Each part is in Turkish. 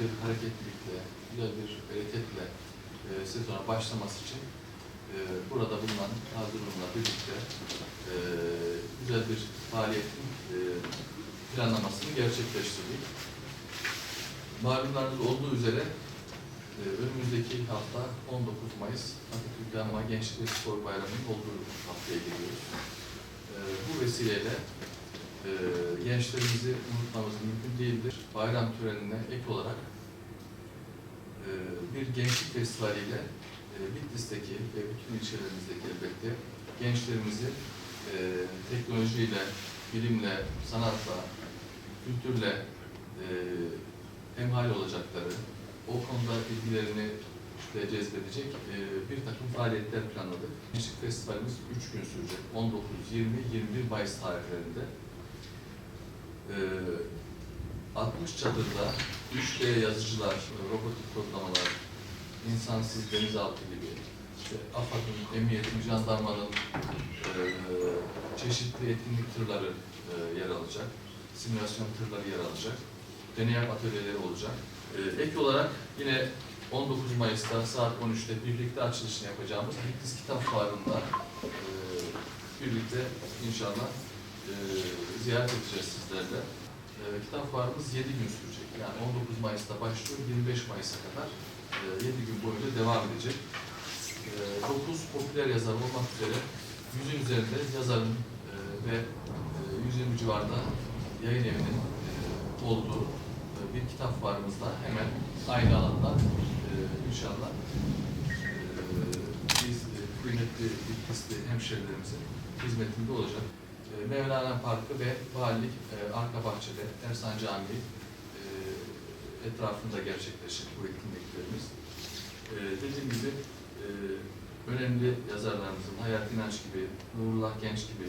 Bir hareketlilikle, güzel bir bereketle e, sezona başlaması için e, burada bulunan Hazırun'la birlikte e, güzel bir faaliyetin e, planlamasını gerçekleştirdik. Malumlarınız olduğu üzere e, önümüzdeki hafta 19 Mayıs Atatürk Yanma Gençlik ve Spor Bayramı'nın olduğu haftaya geliyoruz. E, bu vesileyle gençlerimizi unutmamız mümkün değildir. Bayram törenine ek olarak e, bir gençlik festivaliyle e, Bitlis'teki ve bütün ilçelerimizdeki elbette gençlerimizi e, teknolojiyle, bilimle, sanatla, kültürle e, hemhal olacakları, o konuda bilgilerini işte cezbedecek e, bir takım faaliyetler planladık. Gençlik Festivalimiz 3 gün sürecek. 19, 20, 21 Mayıs tarihlerinde. E, 60 çadırda 3D yazıcılar, robotik kodlamalar, insansız denizaltı gibi, işte AFAD'ın, emniyetin, jandarmanın e, çeşitli etkinlik tırları e, yer alacak, simülasyon tırları yer alacak, deney atölyeleri olacak. E, ek olarak yine 19 Mayıs'ta saat 13'te birlikte açılışını yapacağımız Bitlis Kitap Fuarı'nda e, birlikte inşallah e, ziyaret edeceğiz sizlerle. E, kitap fuarımız 7 gün sürecek. Yani 19 Mayıs'ta başlıyor, 25 Mayıs'a kadar e, 7 gün boyunca devam edecek. E, 9 popüler yazar olmak üzere 100'ün üzerinde yazarın e, ve e, 120 civarında yayın evinin e, olduğu e, bir kitap fuarımızda hemen aynı alanda e, inşallah e, biz e, kıymetli Bitlisli hemşehrilerimizin hizmetinde olacak. E, Mevlana Parkı ve Valilik e, arka bahçede Ersan Camii e, etrafında gerçekleşecek bu etkinliklerimiz. E, dediğim gibi e, önemli yazarlarımızın Hayat İnanç gibi, Nurullah Genç gibi,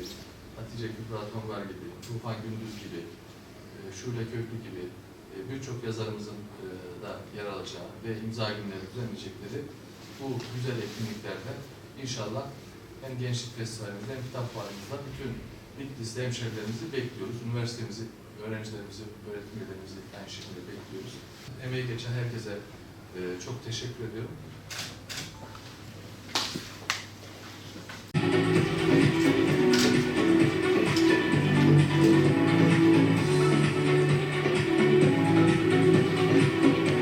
Hatice Kübra Tongar gibi, Tufan Gündüz gibi, e, Şule Köklü gibi birçok yazarımızın da yer alacağı ve imza günleri düzenleyecekleri bu güzel etkinliklerde inşallah hem Gençlik Festivalimizde hem Kitap Fuarımızda bütün Bitlis'te hemşehrilerimizi bekliyoruz. Üniversitemizi, öğrencilerimizi, öğretim üyelerimizi aynı şekilde bekliyoruz. Emeği geçen herkese e, çok teşekkür ediyorum.